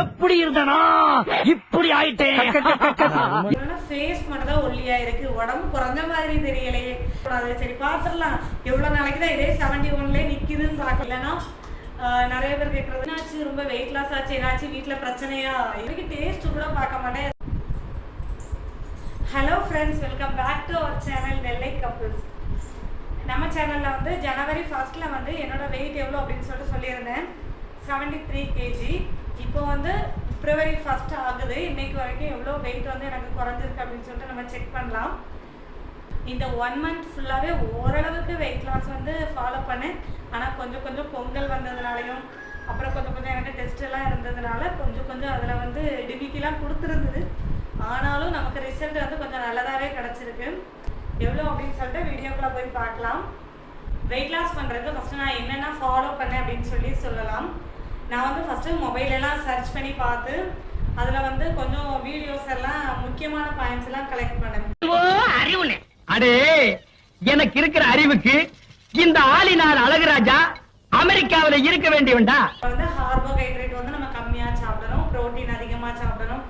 எப்படி இருந்தனா? இப்படி ஆயிட்டேன். என்னோட ஃபேஸ் மட்டும் தான் ஒல்லியா இருக்கு. உடம்பு குறைஞ்ச மாதிரி தெரியலையே. அது சரி பாத்துடலாம் எவ்வளவு நாளைக்கு தான் இதே செவன்டி ஒன்ல நிக்குதுன்னு பாக்கலன்னா நிறைய பேர் கேட்கறது என்னாச்சு? ரொம்ப வெயிட் லாஸ் ஆச்சு. என்னாச்சு? வீட்ல பிரச்சனையா? எனக்கு டேஸ்ட் கூட பார்க்க மாட்டேன். Hello friends welcome back to our channel Nellai couples நம்ம சேனல்ல வந்து ஜனவரி ஃபர்ஸ்ட்ல வந்து என்னோட வெயிட் எவ்வளோ அப்படின்னு சொல்லிட்டு சொல்லியிருந்தேன். செவன்டி த்ரீ கேஜி இப்போ வந்து பிப்ரவரி ஃபர்ஸ்ட் ஆகுது. இன்னைக்கு வரைக்கும் எவ்வளோ வெயிட் வந்து எனக்கு குறைஞ்சிருக்கு அப்படின்னு சொல்லிட்டு நம்ம செக் பண்ணலாம். இந்த ஒன் மந்த் ஃபுல்லாகவே ஓரளவுக்கு வெயிட் லாஸ் வந்து ஃபாலோ பண்ணேன். ஆனால் கொஞ்சம் கொஞ்சம் பொங்கல் வந்ததுனாலையும் அப்புறம் கொஞ்சம் கொஞ்சம் எனக்கு டெஸ்ட் எல்லாம் இருந்ததுனால கொஞ்சம் கொஞ்சம் அதில் வந்து டிபிக்கெலாம் கொடுத்துருந்தது. ஆனாலும் நமக்கு ரிசல்ட் வந்து கொஞ்சம் நல்லதாகவே கிடச்சிருக்கு. எவ்வளோ அப்படின்னு சொல்லிட்டு வீடியோக்குள்ளே போய் பார்க்கலாம். வெயிட் லாஸ் பண்ணுறதுக்கு ஃபஸ்ட்டு நான் என்னென்ன ஃபாலோ பண்ணேன் அப்படின்னு சொல்லி சொல்லலாம். நான் வந்து ஃபஸ்ட்டு மொபைலெல்லாம் சர்ச் பண்ணி பார்த்து அதில் வந்து கொஞ்சம் வீடியோஸ் எல்லாம் முக்கியமான பாயிண்ட்ஸ் எல்லாம் கலெக்ட் பண்ணேன். அடே எனக்கு இருக்கிற அறிவுக்கு இந்த ஆளினார் அழகுராஜா அமெரிக்காவில இருக்க வேண்டியவன்டா? வந்து கார்போஹைட்ரேட் வந்து நம்ம கம்மியாக சாப்பிடணும் புரோட்டீன் அதிகமாக சாப்பிடணும்.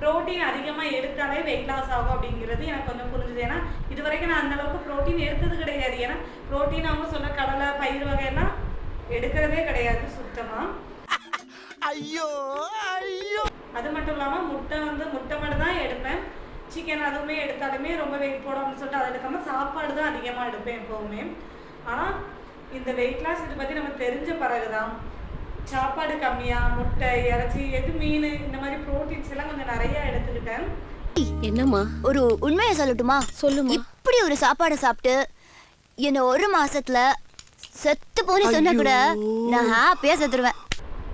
புரோட்டீன் அதிகமாக எடுத்தாலே வெயிட் லாஸ் ஆகும் அப்படிங்கிறது எனக்கு கொஞ்சம் புரிஞ்சுது. ஏன்னா இது வரைக்கும் நான் அந்த அளவுக்கு புரோட்டீன் எடுத்தது கிடையாது. ஏன்னா புரோட்டீன் அவங்க சொல்ற கடலை பயிர் வகையெல்லாம் எடுக்கிறதே கிடையாது சுத்தமாக ஐயோ ஐயோ. அது மட்டும் இல்லாமல் முட்டை வந்து முட்டை மட்டும் தான் எடுப்பேன். சிக்கன் அதுவுமே எடுத்தாலுமே ரொம்ப வெயிட் போடாமல் சொல்லிட்டு அதை எடுக்காம சாப்பாடு தான் அதிகமாக எடுப்பேன் எப்போவுமே. ஆனால் இந்த வெயிட் லாஸ் இதை பற்றி நம்ம தெரிஞ்ச பிறகுதான் சாப்பாடு கம்மியாக முட்டை இறைச்சி எது மீன் இந்த மாதிரி ப்ரோட்டீன்ஸ் எல்லாம் கொஞ்சம் நிறைய எடுத்துக்கிட்டேன். என்னம்மா? ஒரு உண்மையை சொல்லட்டுமா? சொல்லுமா இப்படி ஒரு சாப்பாடை சாப்பிட்டு என்ன ஒரு மாசத்துல செத்து போன்னு சொன்னா கூட நான் ஹாப்பியா செத்துருவேன்.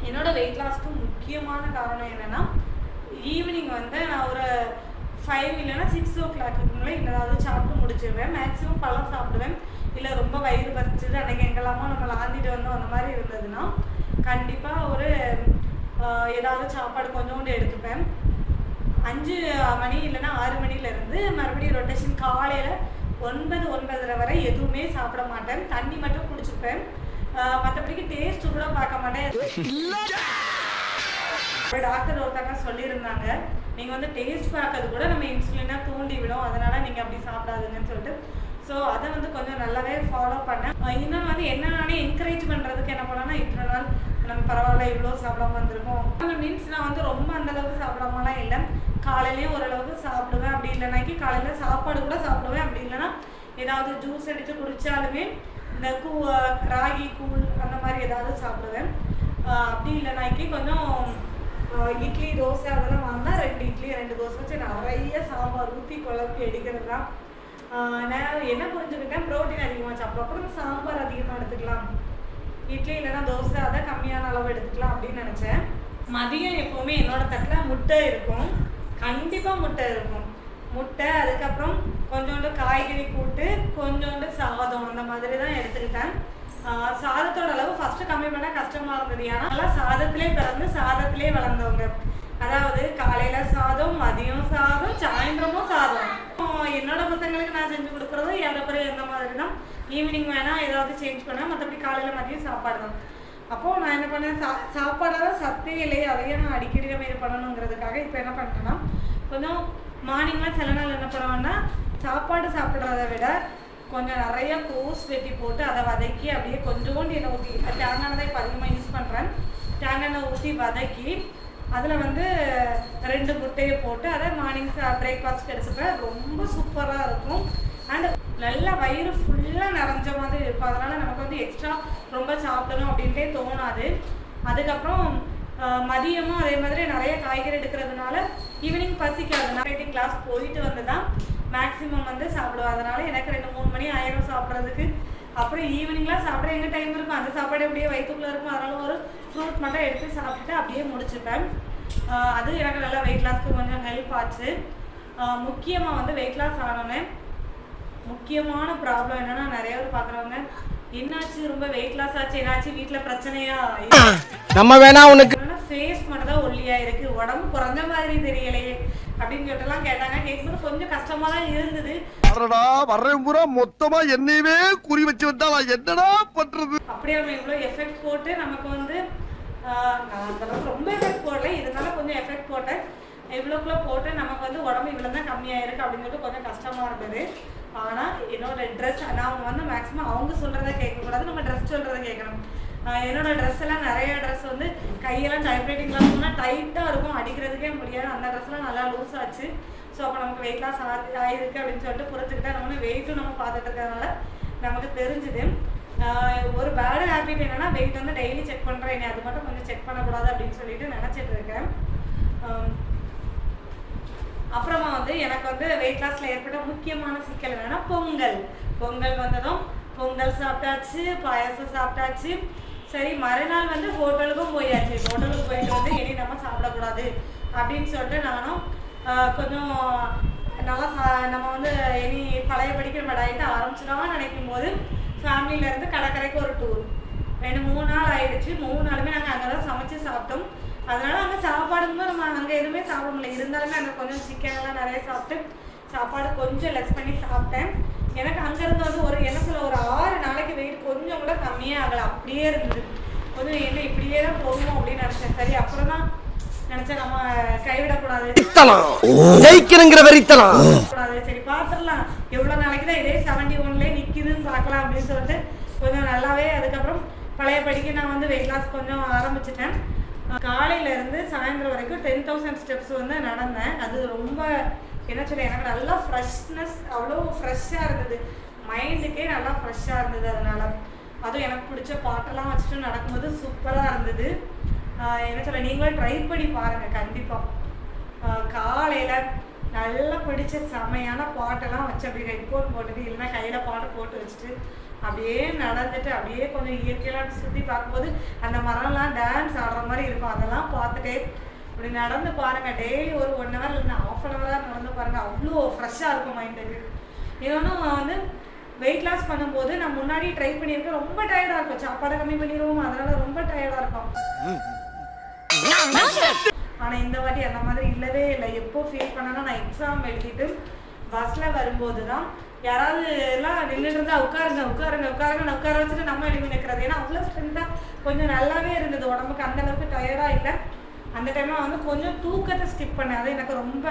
என்னோட வெயிட் லாஸ்க்கு முக்கியமான காரணம் என்னென்னா ஈவினிங் வந்து நான் ஒரு ஃபைவ் இல்லைன்னா சிக்ஸ் ஓ கிளாக்குக்குள்ளே ஏதாவது சாப்பிட்டு முடிச்சிடுவேன் மேக்ஸிமம் பழம் சாப்பிடுவேன். இல்லை ரொம்ப வயிறு பறிச்சிட்டு அன்னைக்கு எங்கெல்லாமோ நம்ம லாந்திட்டு வந்தோம் அந்த மாதிரி இருந்ததுன்னா கண்டிப்பாக ஒரு ஏதாவது சாப்பாடு கொஞ்சோண்டு எடுத்துப்பேன். அஞ்சு மணி இல்லைன்னா ஆறு மணிலேருந்து மறுபடியும் ரொட்டேஷன் காலையில் ஒன்பது ஒன்பதரை வரை எதுவுமே சாப்பிட மாட்டேன். தண்ணி மட்டும் குடிச்சுப்பேன். மற்றபடிக்கு டேஸ்ட் கூட பார்க்க மாட்டேன். இப்போ டாக்டர் ஒருத்தங்க சொல்லியிருந்தாங்க நீங்கள் வந்து டேஸ்ட் பார்க்கறது கூட நம்ம இன்சுலினா தூண்டி விடும் அதனால நீங்கள் அப்படி சாப்பிடாதுங்கன்னு சொல்லிட்டு. ஸோ அதை வந்து கொஞ்சம் நல்லாவே ஃபாலோ பண்ணேன். இன்னும் வந்து என்ன என்கரேஜ் பண்ணுறதுக்கு என்ன பண்ணேன்னா இத்தனை நாள் நம்ம பரவாயில்ல இவ்வளோ சாப்பிடாம வந்திருக்கோம். மீன்ஸ் நான் வந்து ரொம்ப அந்தளவுக்கு சாப்பிடாமலாம் இல்லை. காலையிலேயும் ஓரளவுக்கு சாப்பிடுவேன் அப்படி இல்லைனாக்கி காலையில் சாப்பாடு கூட சாப்பிடுவேன் அப்படி இல்லைன்னா ஏதாவது ஜூஸ் அடித்து குடித்தாலுமே இந்த கூ ராகி கூழ் அந்த மாதிரி ஏதாவது சாப்பிடுவேன். அப்படி அப்படி இல்லைனாக்கி கொஞ்சம் இட்லி தோசை அதெல்லாம் வாங்கினா ரெண்டு இட்லி ரெண்டு தோசை வச்சு நிறைய சாம்பார் ஊற்றி குழப்பி எடுக்கிறது தான். நான் என்ன புரிஞ்சுக்கிட்டேன்? ப்ரோட்டீன் அதிகமாக சாப்பிடும் அப்புறம் சாம்பார் அதிகமாக எடுத்துக்கலாம். இட்லி இல்லைன்னா தோசை அதை கம்மியான அளவு எடுத்துக்கலாம் அப்படின்னு நினச்சேன். மதியம் எப்போவுமே என்னோட தட்டில் முட்டை இருக்கும். கண்டிப்பாக முட்டை இருக்கும். முட்டை அதுக்கப்புறம் கொஞ்சோண்டு காய்கறி கூட்டு கொஞ்சோண்டு சாதம் அந்த மாதிரி தான் எடுத்துக்கிட்டேன் சாதத்தோட அளவு ஃபஸ்ட்டு கம்மி பண்ணால் கஷ்டமாக இருந்தது. ஏன்னா சாதத்திலே பிறந்து சாதத்திலே வளர்ந்தவங்க. அதாவது காலையில் சாதம் மதியம் சாதம் சாயந்தரமும் சாதம். என்னோட பசங்களுக்கு நான் செஞ்சு கொடுக்குறதும் ஏறப்பறம் எந்த மாதிரி தான் ஈவினிங் வேணால் ஏதாவது சேஞ்ச் பண்ணால் மற்றபடி காலையில் மதியம் சாப்பாடு தான். அப்போது நான் என்ன பண்ணேன் சா சாப்பாடாக சத்தே இல்லையே அதையே நான் அடிக்கடி நம்ம இது பண்ணணுங்கிறதுக்காக இப்போ என்ன பண்ணுறேன்னா கொஞ்சம் மார்னிங்லாம் சில நாள் என்ன பண்ணுவேன்னா சாப்பாடு சாப்பிட்றத விட கொஞ்சம் நிறைய கோஸ் வெட்டி போட்டு அதை வதக்கி அப்படியே கொஞ்சோண்டு எண்ணெய் ஊற்றி தேங்காய் தான் இப்போ அதிகமாக யூஸ் பண்ணுறேன் தேங்காய் எண்ணெய் ஊற்றி வதக்கி அதில் வந்து ரெண்டு முட்டையை போட்டு அதை மார்னிங் பிரேக்ஃபாஸ்ட் எடுத்துப்பேன். ரொம்ப சூப்பராக இருக்கும். அண்ட் நல்லா வயிறு ஃபுல்லாக நிறைஞ்ச மாதிரி இருக்கும். அதனால் நமக்கு வந்து எக்ஸ்ட்ரா ரொம்ப சாப்பிடணும் அப்படின்ட்டே தோணாது. அதுக்கப்புறம் மதியமும் அதே மாதிரி நிறைய காய்கறி எடுக்கிறதுனால ஈவினிங் பசிக்காது. நான் கிளாஸ் போயிட்டு வந்து தான் மேக்ஸிமம் வந்து சாப்பிடுவேன். அதனால எனக்கு ரெண்டு மூணு மணி ஆயிரம் சாப்பிட்றதுக்கு. அப்புறம் ஈவினிங்லாம் சாப்பிட எங்கே டைம் இருக்கும்? அந்த சாப்பாடு அப்படியே வயிற்றுக்குள்ளே இருக்கும். அதனால ஒரு ஃப்ரூட் மட்டும் எடுத்து சாப்பிட்டுட்டு அப்படியே முடிச்சுப்பேன். அது எனக்கு நல்லா வெயிட் லாஸ்க்கு கொஞ்சம் ஹெல்ப் ஆச்சு. முக்கியமாக வந்து வெயிட் லாஸ் ஆனோன்னே முக்கியமான ப்ராப்ளம் என்னென்னா நிறைய பேர் பார்க்குறவங்க என்னாச்சு? ரொம்ப வெயிட் லாஸ் ஆச்சு. என்னாச்சு? வீட்டில் பிரச்சனையா? நம்ம வேணா உனக்கு ஃபேஸ் மட்டும் தான் ஒல்லியா இருக்கு உடம்பு குறைஞ்ச மாதிரி தெரியலையே அப்படின்னு சொல்லிட்டுலாம் கேட்டாங்க கேட்கும்போது கொஞ்சம் கஷ்டமா தான் இருந்தது. வர்றேன் பூரா மொத்தமா என்னையவே குறி வச்சு வந்தா நான் என்னடா பண்றது? அப்படியே அவங்க இவ்வளோ எஃபெக்ட் போட்டு நமக்கு வந்து ஆஹ், நான் அந்த அளவுக்கு ரொம்ப எஃபெக்ட் போடல. இருந்தாலும் போட்டேன். இவ்வளோக்குள்ள போட்டு நமக்கு வந்து உடம்பு இவ்வளோ தான் கம்மியாயிருக்கு அப்படின்னு சொல்லிட்டு கொஞ்சம் கஷ்டமா இருந்தது. ஆனால் என்னோட ட்ரெஸ் நான் வந்து மேக்ஸிமம் அவங்க சொல்கிறத கேட்கக்கூடாது நம்ம ட்ரெஸ் சொல்கிறத கேட்கணும். என்னோட ட்ரெஸ் எல்லாம் நிறைய ட்ரெஸ் வந்து கையெல்லாம் டைப்ரைட்டிங்லாம் சொன்னால் டைட்டாக இருக்கும். அடிக்கிறதுக்கே முடியாது. அந்த ட்ரெஸ்லாம் நல்லா லூஸ் ஆச்சு. ஸோ அப்போ நமக்கு வெயிட் லாஸ் ஆயிருக்கு அப்படின்னு சொல்லிட்டு புரிஞ்சுக்கிட்டா நம்ம வெயிட்டும் நம்ம பார்த்துட்டு இருக்கிறதுனால நமக்கு தெரிஞ்சுது. ஒரு பேடு ஹேபிட் என்னன்னா வெயிட் வந்து டெய்லி செக் பண்ணுறேன் என்னை அது மட்டும் கொஞ்சம் செக் பண்ணக்கூடாது அப்படின்னு சொல்லிட்டு நினச்சிட்டு இருக்கேன். அப்புறமா வந்து எனக்கு வந்து வெயிட் லாஸில் ஏற்பட்ட முக்கியமான சிக்கல் என்னன்னா பொங்கல். பொங்கல் வந்ததும் பொங்கல் சாப்பிட்டாச்சு பாயாசம் சாப்பிட்டாச்சு. சரி மறுநாள் வந்து ஹோட்டலுக்கும் போயாச்சு. ஹோட்டலுக்கு போயிட்டு வந்து இனி நம்ம சாப்பிடக்கூடாது அப்படின்னு சொல்லிட்டு நானும் கொஞ்சம் நல்லா நம்ம வந்து இனி பழைய படிக்கிற மடாயிட்டு ஆரம்பிச்சிடலாம் நினைக்கும் போது ஃபேமிலியில இருந்து கடற்கரைக்கு ஒரு டூர் ரெண்டு மூணு நாள் ஆயிடுச்சு. மூணு நாளுமே நாங்கள் அங்கே தான் சமைச்சு சாப்பிட்டோம். அதனால அங்கே சாப்பாடுமே நம்ம அங்கே எதுவுமே சாப்பிட முடியல. இருந்தாலுமே அங்கே கொஞ்சம் சிக்கன் எல்லாம் நிறைய சாப்பிட்டு சாப்பாடு கொஞ்சம் லெஸ் பண்ணி சாப்பிட்டேன். எனக்கு அங்கேருந்து வந்து ஒரு என்ன சொல்ல ஒரு ஆறு நாளைக்கு வெயிட் கொஞ்சம் கூட கம்மியே ஆகலை. அப்படியே இருந்தது. கொஞ்சம் என்ன இப்படியே தான் போகுமோ அப்படின்னு நினச்சேன். சரி அப்புறம் தான் நினச்சேன் நம்ம கைவிடக்கூடாது. ஜெயிக்கணுங்கிற வெறித்தனம் கூடாது சரி பார்த்துடலாம் எவ்வளோ நாளைக்கு தான் இதே செவன்டி ஒன்லேயே நிற்கிதுன்னு பார்க்கலாம் அப்படின்னு சொல்லிட்டு கொஞ்சம் நல்லாவே அதுக்கப்புறம் பழையபடிக்கு நான் வந்து வெயிட் லாஸ் கொஞ்சம் ஆரம்பிச்சிட்டேன். காலையில இருந்து சாயந்தரம் வரைக்கும் டென் தௌசண்ட் ஸ்டெப்ஸ் வந்து நடந்தேன். அது ரொம்ப என்ன சொல்ல எனக்கு நல்லா ஃப்ரெஷ்னஸ் அவ்வளோ ஃப்ரெஷ்ஷாக இருந்தது. மைண்டுக்கே நல்லா ஃப்ரெஷ்ஷாக இருந்தது அதனால. அதுவும் எனக்கு பிடிச்ச பாட்டெல்லாம் வச்சுட்டு நடக்கும்போது சூப்பராக இருந்தது. என்ன சொல்ல நீங்களும் ட்ரை பண்ணி பாருங்கள் கண்டிப்பாக காலையில் நல்லா பிடிச்ச செமையான பாட்டெல்லாம் வச்சு அப்படியே ஹெட்ஃபோன் போட்டுட்டு இல்லைன்னா கையில் பாட்டு போட்டு வச்சுட்டு அப்படியே நடந்துட்டு அப்படியே கொஞ்சம் இயற்கையெல்லாம் சுற்றி பார்க்கும்போது அந்த மரம்லாம் டான்ஸ் ஆடுற மாதிரி இருக்கும். அதெல்லாம் பார்த்துட்டே இப்படி நடந்து பாருங்கள் டெய்லி ஒரு ஒன் ஹவர் இல்லைன்னா ஆஃப் அன் ஹவராக நடந்து பாருங்க. அவ்வளோ ஃப்ரெஷ்ஷாக இருக்கும் மைண்டுக்கு இன்னொன்று வந்து வெயிட் லாஸ் பண்ணும்போது நான் முன்னாடி ட்ரை பண்ணியிருக்கேன் ரொம்ப டயர்டாக இருக்கும். சாப்பாடை கம்மி பண்ணிடுவோம். அதனால ரொம்ப டயர்டாக இருக்கும். ஆனால் இந்த வாட்டி அந்த மாதிரி இல்லவே இல்லை. எப்போ ஃபீல் பண்ணனா நான் எக்ஸாம் எழுதிட்டு பஸ்ல வரும்போது தான் யாராவது எல்லாம் நின்றுட்டு இருந்தா உட்காருங்க உட்காருங்க உட்காருங்க நான் உட்கார வச்சுட்டு நம்ம எழுதி நிற்கிறது ஏன்னா அவ்வளோ ஸ்ட்ரென்த்தா கொஞ்சம் நல்லாவே இருந்தது. உடம்புக்கு அந்த அளவுக்கு டயர்டா இல்லை. அந்த டைம்ல வந்து கொஞ்சம் தூக்கத்தை ஸ்கிப் பண்ணேன். அது எனக்கு ரொம்ப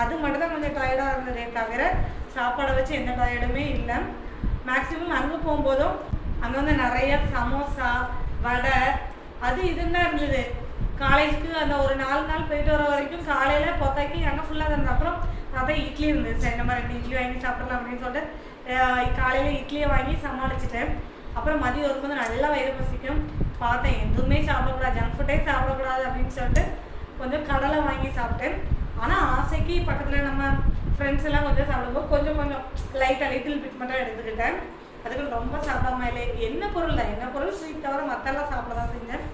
அது மட்டும் தான் கொஞ்சம் டயர்டா இருந்ததே தவிர சாப்பாடை வச்சு எந்த டயர்டுமே இல்லை. மேக்ஸிமம் அங்கே போகும்போதும் அங்கே வந்து நிறைய சமோசா வடை அது இதுன்னு தான் இருந்தது. காலேஜுக்கு அந்த ஒரு நாலு நாள் போயிட்டு வர வரைக்கும் காலையில பொத்தாக்கி அங்கே ஃபுல்லாக இருந்த அப்புறம் அதான் இட்லி இருந்துச்சு. இந்த மாதிரி ரெண்டு இட்லி வாங்கி சாப்பிடலாம் அப்படின்னு சொல்லிட்டு காலையில் இட்லியை வாங்கி சமாளிச்சிட்டேன். அப்புறம் மதியம் வரும்போது நல்லா வயிறு பசிக்கும். பார்த்தேன் எதுவுமே சாப்பிடக்கூடாது. ஜங்க் ஃபுட்டே சாப்பிடக்கூடாது அப்படின்னு சொல்லிட்டு கொஞ்சம் கடலை வாங்கி சாப்பிட்டேன். ஆனால் ஆசைக்கு பக்கத்தில் நம்ம ஃப்ரெண்ட்ஸ் எல்லாம் கொஞ்சம் சாப்பிடும்போது கொஞ்சம் கொஞ்சம் லைட்டாக லிட்டில் பிட் மட்டும் எடுத்துக்கிட்டேன். அதுக்கு ரொம்ப சாப்பிடாம இல்லை. என்ன பொருள் தான் என்ன பொருள் ஸ்வீட் தவிர மற்றெல்லாம் சாப்பிட தான் செஞ்சேன்.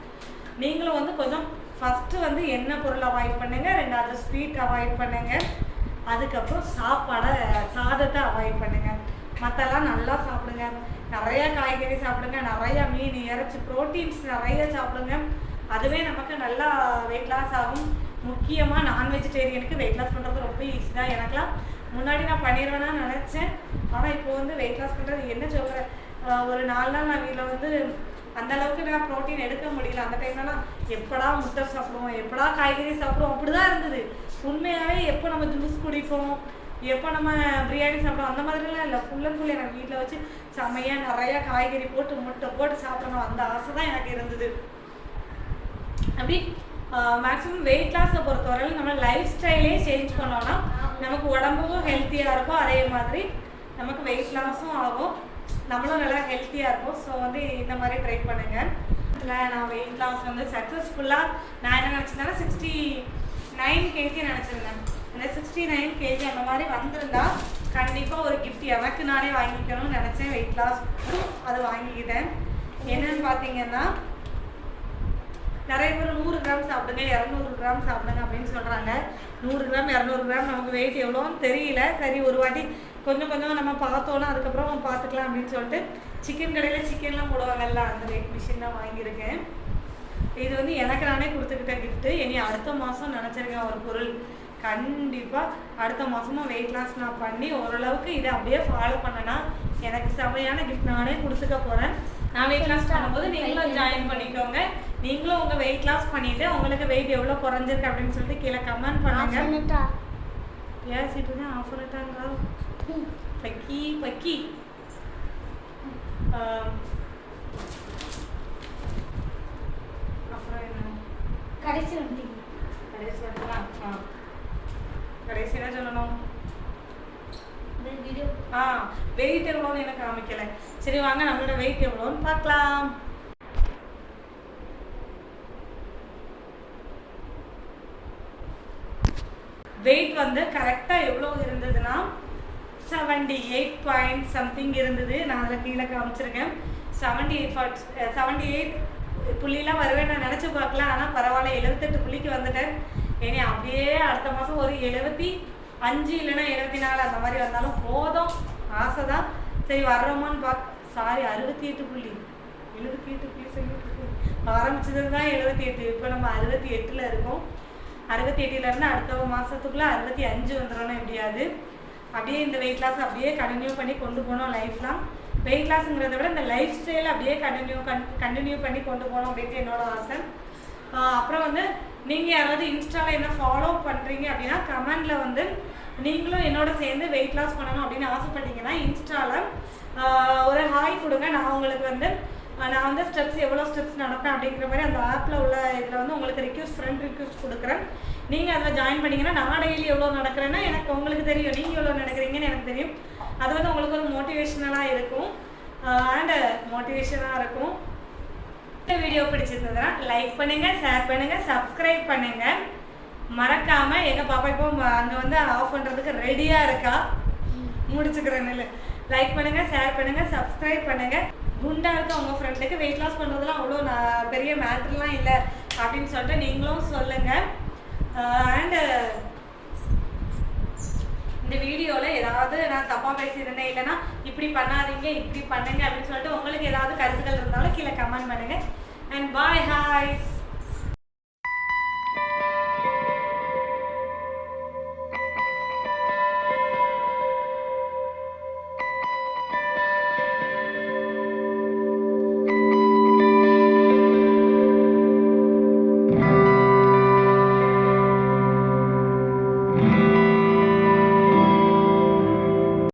நீங்களும் வந்து கொஞ்சம் ஃபஸ்ட்டு வந்து எண்ணெய் பொருள் அவாய்ட் பண்ணுங்கள் ரெண்டாவது ஸ்வீட் அவாய்ட் பண்ணுங்கள் அதுக்கப்புறம் சாப்பாடை சாதத்தை அவாய்ட் பண்ணுங்கள் மற்றெல்லாம் நல்லா சாப்பிடுங்க. நிறைய காய்கறி சாப்பிடுங்க நிறைய மீன் இறைச்சி ப்ரோட்டீன்ஸ் நிறைய சாப்பிடுங்க. அதுவே நமக்கு நல்லா வெயிட் லாஸ் ஆகும். முக்கியமாக நான் வெஜிடேரியனுக்கு வெயிட் லாஸ் பண்ணுறது ரொம்ப ஈஸி தான். எனக்குலாம் முன்னாடி நான் பண்ணிடுவேன்னா நினச்சேன். ஆனால் இப்போ வந்து வெயிட் லாஸ் பண்ணுறது என்ன சொல்கிறேன் ஒரு நாலு நாள் நான் வீட்டில் வந்து அந்த அளவுக்கு நான் ப்ரோட்டீன் எடுக்க முடியல. அந்த டைம்லலாம் எப்படா முட்டை சாப்பிடுவோம் எப்படா காய்கறி சாப்பிடுவோம் அப்படிதான் இருந்தது. உண்மையாகவே எப்போ நம்ம ஜூஸ் குடிப்போம் எப்போ நம்ம பிரியாணி சாப்பிடுவோம் அந்த மாதிரிலாம் இல்லை. ஃபுல் அண்ட் ஃபுல் எனக்கு வீட்டில் வச்சு செம்மையாக நிறைய காய்கறி போட்டு முட்டை போட்டு சாப்பிடணும். அந்த ஆசை தான் எனக்கு இருந்தது. அப்படி மேக்ஸிமம் வெயிட் லாஸை பொறுத்தவரையில் நம்ம லைஃப் ஸ்டைலே சேஞ்ச் பண்ணோன்னா நமக்கு உடம்பும் ஹெல்த்தியாக இருக்கும். அதே மாதிரி நமக்கு வெயிட் லாஸும் ஆகும். நம்மளும் நல்லா ஹெல்த்தியாக இருக்கும் ஸோ வந்து இந்த மாதிரி ட்ரை பண்ணுங்க. இதில் நான் வெயிட் லாஸ் வந்து சக்ஸஸ்ஃபுல்லாக நான் என்ன நினச்சிருந்தேன்னா சிக்ஸ்டி நைன் கேஜி நினச்சிருந்தேன். அந்த சிக்ஸ்டி நைன் கேஜி அந்த மாதிரி வந்திருந்தா கண்டிப்பாக ஒரு கிஃப்ட் எனக்கு நானே வாங்கிக்கணும்னு நினச்சேன். வெயிட் லாஸ் அது வாங்கிக்கிட்டேன். என்னன்னு பார்த்தீங்கன்னா நிறைய பேர் நூறு கிராம் சாப்பிடுங்க இரநூறு கிராம் சாப்பிடுங்க அப்படின்னு சொல்றாங்க. நூறு கிராம் இரநூறு கிராம் நமக்கு வெயிட் எவ்வளோன்னு தெரியல. சரி ஒரு வாட்டி கொஞ்சம் கொஞ்சம் நம்ம பார்த்தோன்னா அதுக்கப்புறம் பார்த்துக்கலாம் அப்படின்னு சொல்லிட்டு சிக்கன் கடையில் சிக்கன்லாம் போடுவாங்கல்ல அந்த வெயிட் மிஷின் தான் வாங்கியிருக்கேன். இது வந்து எனக்கு நானே கொடுத்துக்கிட்ட gift. இனி அடுத்த மாதம் நினச்சிருக்கேன் ஒரு பொருள். கண்டிப்பாக அடுத்த மாதமும் வெயிட் லாஸ் நான் பண்ணி ஓரளவுக்கு இதை அப்படியே ஃபாலோ பண்ணனா எனக்கு செமையான கிஃப்ட் நானே கொடுத்துக்க போகிறேன் நான் வெயிட் லாஸ் பண்ணும்போது நீங்களும் ஜாயின் பண்ணிக்கோங்க. நீங்களும் உங்க வெயிட் லாஸ் பண்ணிட்டு உங்களுக்கு வெயிட் எவ்வளவு குறைஞ்சிருக்கு அப்படின்னு சொல்லிட்டு கீழே கமெண்ட் பண்ணுங்க. பேசிட்டு தான் ஆஃபர் பக்கி ஆம். அப்புறம் என்ன கடைசி வண்டி கடைசி வரலாம் ஆ கடைசியாக சொல்லணும் இந்த வீடியோ ஆ வெயிட் எவ்வளோன்னு எனக்கு காமிக்கல சரி வாங்க நம்மளோட வெயிட் எவ்வளோன்னு பார்க்கலாம் வெயிட் வந்து கரெக்டாக எவ்வளோ இருந்ததுன்னா செவன்டி எயிட் பாயிண்ட் சம்திங் இருந்தது. நான் அதில் கீழே காமிச்சிருக்கேன் செவன்டி எயிட் ஃபார்ட் செவன்டி எயிட் புள்ளிலாம் வருவேன் நான் நினச்சி பார்க்கல. ஆனால் பரவாயில்ல எழுபத்தெட்டு புள்ளிக்கு வந்துட்டேன். இனி அப்படியே அடுத்த மாதம் ஒரு எழுபத்தி அஞ்சு இல்லைன்னா எழுபத்தி நாலு அந்த மாதிரி வந்தாலும் போதும். ஆசை தான் சரி வர்றோமான்னு பார்க்க சாரி அறுபத்தி எட்டு புள்ளி. எழுபத்தி எட்டு புள்ளி சொல்லிட்டு ஆரம்பிச்சது தான் எழுபத்தி எட்டு இப்போ நம்ம அறுபத்தி எட்டில் இருக்கோம். அறுபத்தி எட்டுலேருந்து அடுத்த மாதத்துக்குள்ளே அறுபத்தி அஞ்சு வந்துடணும் எப்படியாது. அப்படியே இந்த வெயிட் லாஸ் அப்படியே கண்டினியூ பண்ணி கொண்டு போனோம் லைஃப்லாம் வெயிட் லாஸ்ங்கிறத விட இந்த லைஃப் ஸ்டைல் அப்படியே கண்டினியூ கன் கண்டினியூ பண்ணி கொண்டு போகணும் அப்படின்ட்டு என்னோட ஆசை. அப்புறம் வந்து நீங்கள் யாராவது இன்ஸ்டாவில் என்ன ஃபாலோ பண்ணுறீங்க அப்படின்னா கமெண்டில் வந்து நீங்களும் என்னோட சேர்ந்து வெயிட் லாஸ் பண்ணணும் அப்படின்னு ஆசைப்பட்டீங்கன்னா இன்ஸ்டாவில் ஒரு ஹாய் கொடுங்க. நான் உங்களுக்கு வந்து நான் வந்து ஸ்டெப்ஸ் எவ்வளோ ஸ்டெப்ஸ் நடப்பேன் அப்படிங்கிற மாதிரி அந்த ஆப்பில் உள்ள இதில் வந்து உங்களுக்கு ரிக்வஸ்ட் ஃப்ரெண்ட் ரிக்வஸ்ட் கொடுக்குறேன். நீங்கள் அதில் ஜாயின் பண்ணிங்கன்னா நான் டெய்லி எவ்வளோ நடக்கிறேன்னா எனக்கு உங்களுக்கு தெரியும். நீங்கள் எவ்வளோ நடக்கிறீங்கன்னு எனக்கு தெரியும். அது வந்து உங்களுக்கு ஒரு மோட்டிவேஷ்னலாக இருக்கும். அண்டு மோட்டிவேஷனாக இருக்கும். இந்த வீடியோ பிடிச்சிருந்ததுன்னா லைக் பண்ணுங்கள் ஷேர் பண்ணுங்கள் சப்ஸ்கிரைப் பண்ணுங்கள் மறக்காமல் எங்கள் பாப்பா இப்போ அங்கே வந்து ஆஃப் பண்ணுறதுக்கு ரெடியாக இருக்கா? முடிச்சுக்கிறேன் லைக் பண்ணுங்கள் ஷேர் பண்ணுங்கள் சப்ஸ்கிரைப் பண்ணுங்கள் குண்டா இருக்க உங்கள் ஃப்ரெண்டுக்கு வெயிட் லாஸ் பண்ணுறதுலாம் அவ்வளோ நான் பெரிய மேட்ருலாம் இல்லை. அப்படின்னு சொல்லிட்டு நீங்களும் சொல்லுங்கள் அண்ட் இந்த வீடியோவில் ஏதாவது நான் தப்பாக பேசியிருந்தேன் இல்லைன்னா இப்படி பண்ணாதீங்க இப்படி பண்ணுங்க அப்படின்னு சொல்லிட்டு உங்களுக்கு ஏதாவது கருத்துக்கள் இருந்தாலும் கீழே கமெண்ட் பண்ணுங்க. And bye hi